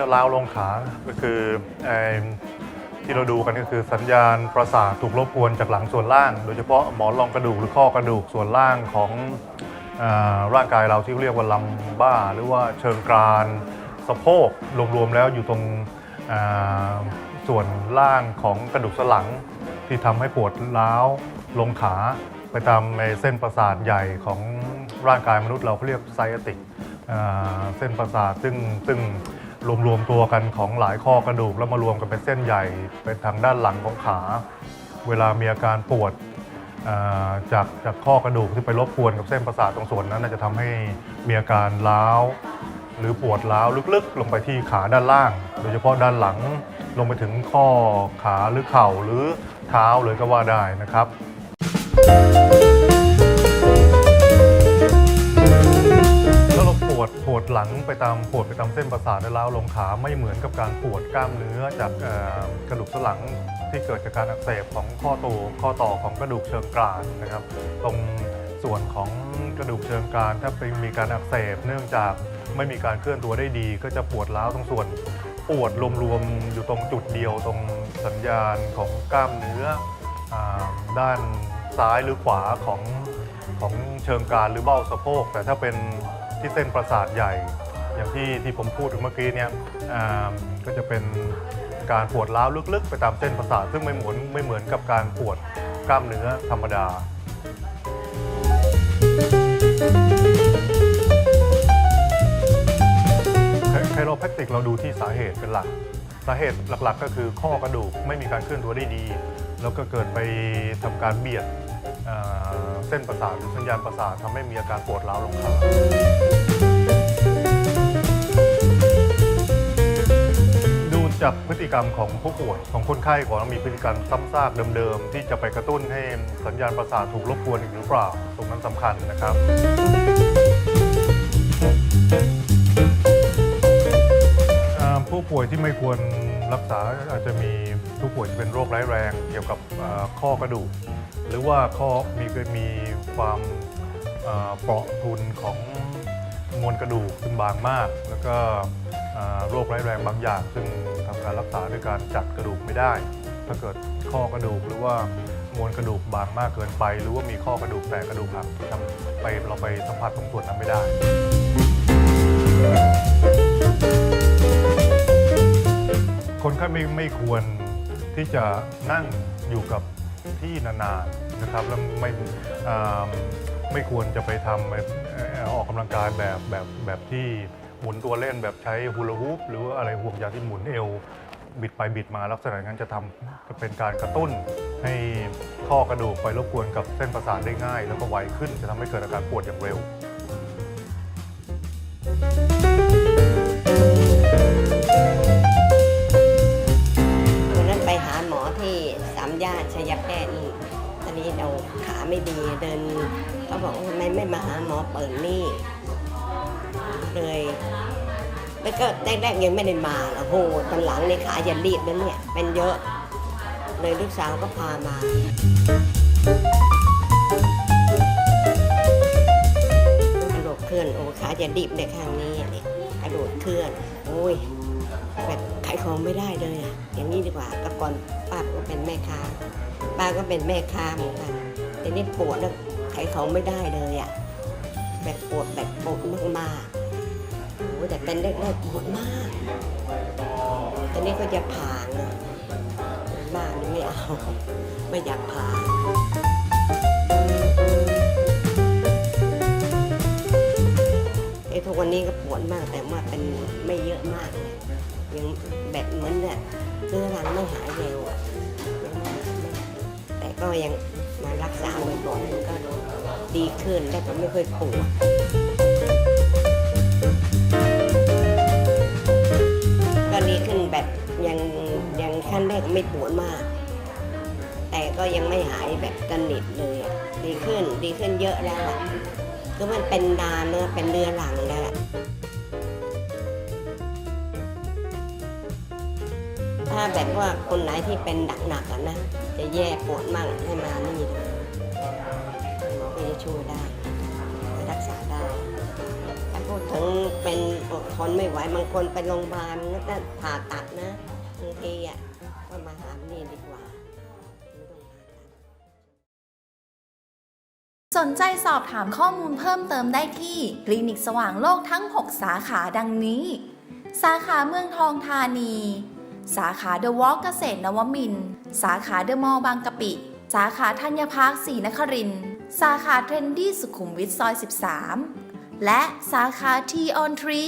ลังและล้าวลงขาก็คือที่เราดูกันก็คือสัญญาณประสาทถูกรบกวนจากหลังส่วนล่าง โดยเฉพาะหมอนรองกระดูกหรือข้อกระดูกส่วนล่างของอร่างกายเราที่เรียกว่าลำบ้า หรือว่าเชิงกรานสะโพกรวมๆแล้วอยู่ตรงส่วนล่างของกระดูกสันหลัง ที่ทำให้ปวดล้าวลงขาไปตามในเส้นประสาทใหญ่ของร่างกายมนุษย์เราเขาเรียกไซติกเส้นประสาทซึ่งซึ่ง รวมๆตัวกันของหลายข้อกระดูก แล้วมารวมกันเป็นเส้นใหญ่เป็นทางด้านหลังของขา เวลามีอาการปวดจากจากข้อกระดูกที่ไปรบกวนกับเส้นประสาทตรงส่วนนั้นจะทำให้มีอาการล้าวหรือปวดล้าวลึกๆ ลงไปที่ขาด้านล่าง โดยเฉพาะด้านหลังลงไปถึงข้อขาหรือเข่าหรือเท้าเลยก็ว่าได้นะครับ วเราปวดปวดหลังไปตามปวดไปตามเส้นประสาทและล้าวลงขาไม่เหมือนกับการปวดกล้ามเนื้อจากกระดูกสันหลังที่เกิดจากการอักเสบของข้อต่อข้อต่อของกระดูกเชิงกรานนะครับ ตรงส่วนของกระดูกเชิงกรานถ้าเป็นมีการอักเสบเนื่องจากไม่มีการเคลื่อนตัวได้ดี ก็จะปวดร้าวตรงส่วนปวดรวมๆอยู่ตรงจุดเดียวตรงสัญญาณของกล้ามเนื้ออด้านซ้ายหรือขวาของของเชิงกรานหรือเบ้าสะโพก แต่ถ้าเป็น ที่เส้นประสาทใหญ่ อย่างที่ที่ผมพูดถึงเมื่อกี้เนี่ยก็จะเป็นการปวดร้าวลึกๆ ไปตามเส้นประสาท ซึ่งไม่เหมือนไม่เหมือนกับการปวดกล้ามเนื้อธรรมดาไคโรแพคติกเราดูที่สาเหตุเป็นหลัก สาเหตุหลักๆ ก็คือข้อกระดูกไม่มีการเคลื่อนตัวได้ดี แล้วก็เกิดไปทำการเบียด เส้นประสาทหรือสัญญาณประสาททำให้มีอาการปวดร้าวลงขาดูจากพฤติกรรมของผู้ป่วยของคนไข้ของเรามีพฤติกรรมซ้ำซากเดิมๆ ที่จะไปกระตุ้นให้สัญญาณประสาทถูกรบกวนอีกหรือเปล่าตรงนั้นสำคัญนะครับผู้ป่วยที่ไม่ควร รักษาอาจจะมีผู้ป่วยที่เป็นโรคร้ายแรงเกี่ยวกับข้อกระดูก หรือว่าข้อมีมีความเปราะพรุนของมวลกระดูกซึ่งบางมาก แล้วก็โรคร้ายแรงบางอย่างซึ่งทำการรักษาด้วยการจัดกระดูกไม่ได้ ถ้าเกิดข้อกระดูกหรือว่ามวลกระดูกบางมากเกินไป หรือว่ามีข้อกระดูกแตกกระดูกหักทำไปเราไปสัมผัสตรงส่วนนั้นไม่ได้ คนไข้ไม่ไม่ควรที่จะนั่งอยู่กับที่นานๆนะครับแล้วไม่อ่าไม่ควรจะไปทำเอ่อออกกำลังกายแบบแบบแบบที่หมุนตัวเล่นแบบใช้ฮูลาฮูปหรือว่าอะไรห่วงยางที่หมุนเอว บิดไปบิดมาลักษณะนั้นจะทำเป็นการกระตุ้น ให้ข้อกระดูกไปรบกวนกับเส้นประสาทได้ง่าย แล้วก็ไวขึ้นจะทำให้เกิดอาการปวดอย่างเร็ววัน เปิดนี่เลยแล้วก็แรกๆยังไม่ได้มาหรอกโหตอนหลังในขาจะรีบแล้วเนี่ย เป็นเยอะ เลยลูกสาวก็พามากระโดดเคลื่อนโอ้ขาจะดิบในข้างนี้เนี่ยกระโดดเคลื่อน โอ้ยแบบขายของไม่ได้เลยอะอย่างนี้ดีกว่าแต่ก่อนป้าก็เป็นแม่ค้าป้าก็เป็นแม่ค้าเหมือนกันแต่นี่ปวดแล้วขายของไม่ได้เลยอะ แบบปวดแบบปวดมากๆโอ้แต่เป็นแรกๆปวดมาก ตอนนี้ก็จะผ่าไงบ้านนี่ไม่เอา ไม่อยากผ่าไอ้ทุกวันนี้ก็ปวดมากแต่ว่าเป็นไม่เยอะมากเลยยังแบบเหมือนเนี่ยเรื้อรังไม่หายเร็วอะยังไม่ไม่แต่ก็ยังมารักษาบ่อยๆมัน ดีขึ้น แล้วก็ไม่เคยปวดก็ดีขึ้นแบบยังยังขั้นแรกไม่ปวดมาก แต่ก็ยังไม่หายแบบกระนิทเลยดีขึ้นดีขึ้นเยอะแล้วก็มันเป็นดานเนื้อเป็นเรือหลังแล้วถ้าแบบว่าคนไหนที่เป็นหนักๆนะ จะแย่ปวดมากให้มานี่ ช่วยได้รักษาได้ถ้าพูดถึงเป็นอดทนไม่ไหวบางคนไปโรงพยาบาลแล้วก็ผ่าตัดนะบางทีอะก็มาหานี่ดีกว่าไม่ต้องผ่าตัดสนใจสอบถามข้อมูลเพิ่มเติมได้ที่คลินิกสว่างโลกทั้ง 6 สาขาดังนี้ สาขาเมืองทองธานี สาขาเดอะวอล์กเกษตรนวมินทร์สาขาเดอะมอลล์บางกะปิ สาขาธัญพาร์คศรีนครินทร์ สาขาเทรนดี้สุขุมวิทซอย 13 และสาขาทีออนทรี